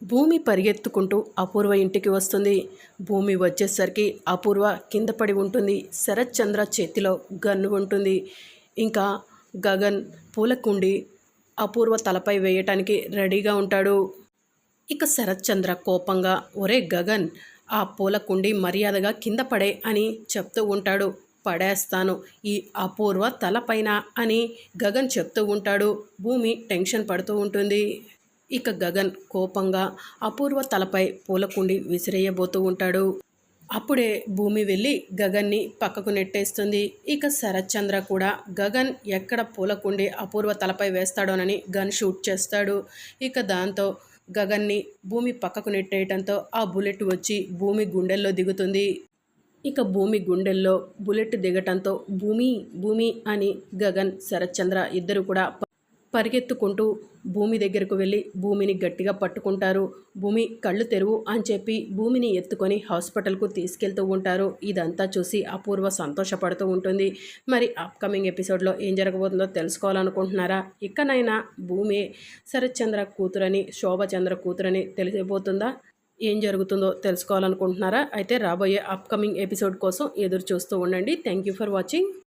భూమి పరిగెత్తుకుంటూ అపూర్వ ఇంటికి వస్తుంది. భూమి వచ్చేసరికి అపూర్వ కింద పడి ఉంటుంది. శరత్ చంద్ర చేతిలో గన్ను ఉంటుంది. ఇంకా గగన్ పూలకుండి అపూర్వ తలపై వేయటానికి రెడీగా ఉంటాడు. ఇక శరత్ చంద్ర కోపంగా ఒరే గగన్ ఆ పూలకుండి మర్యాదగా కింద పడే అని చెప్తూ ఉంటాడు. పడేస్తాను ఈ అపూర్వ తలపైన అని గగన్ చెప్తూ ఉంటాడు. భూమి టెన్షన్ పడుతూ ఉంటుంది. ఇక గగన్ కోపంగా అపూర్వ తలపై పూలకుండి విసిరేయబోతూ ఉంటాడు. అప్పుడే భూమి వెళ్ళి గగన్ని పక్కకు నెట్టేస్తుంది. ఇక శరత్చంద్ర కూడా గగన్ ఎక్కడ పూలకుండి అపూర్వ తలపై వేస్తాడోనని గన్ షూట్ చేస్తాడు. ఇక దాంతో గగన్ని భూమి పక్కకు నెట్టేయటంతో ఆ బుల్లెట్ వచ్చి భూమి గుండెల్లో దిగుతుంది. ఇక భూమి గుండెల్లో బుల్లెట్ దిగటంతో భూమి భూమి అని గగన్ శరత్చంద్ర ఇద్దరు కూడా పరిగెత్తుకుంటూ భూమి దగ్గరకు వెళ్ళి భూమిని గట్టిగా పట్టుకుంటారు. భూమి కళ్ళు తెరువు అని చెప్పి భూమిని ఎత్తుకొని హాస్పిటల్కు తీసుకెళ్తూ ఉంటారు. ఇదంతా చూసి అపూర్వ సంతోషపడుతూ ఉంటుంది. మరి అప్కమింగ్ ఎపిసోడ్లో ఏం జరగబోతుందో తెలుసుకోవాలనుకుంటున్నారా? ఇకనైనా భూమి శరత్చంద్ర కూతురని శోభచంద్ర కూతురని తెలిసిపోతుందా ఏం జరుగుతుందో తెలుసుకోవాలనుకుంటున్నారా? అయితే రాబోయే అప్కమింగ్ ఎపిసోడ్ కోసం ఎదురు చూస్తూ ఉండండి. Thank you for watching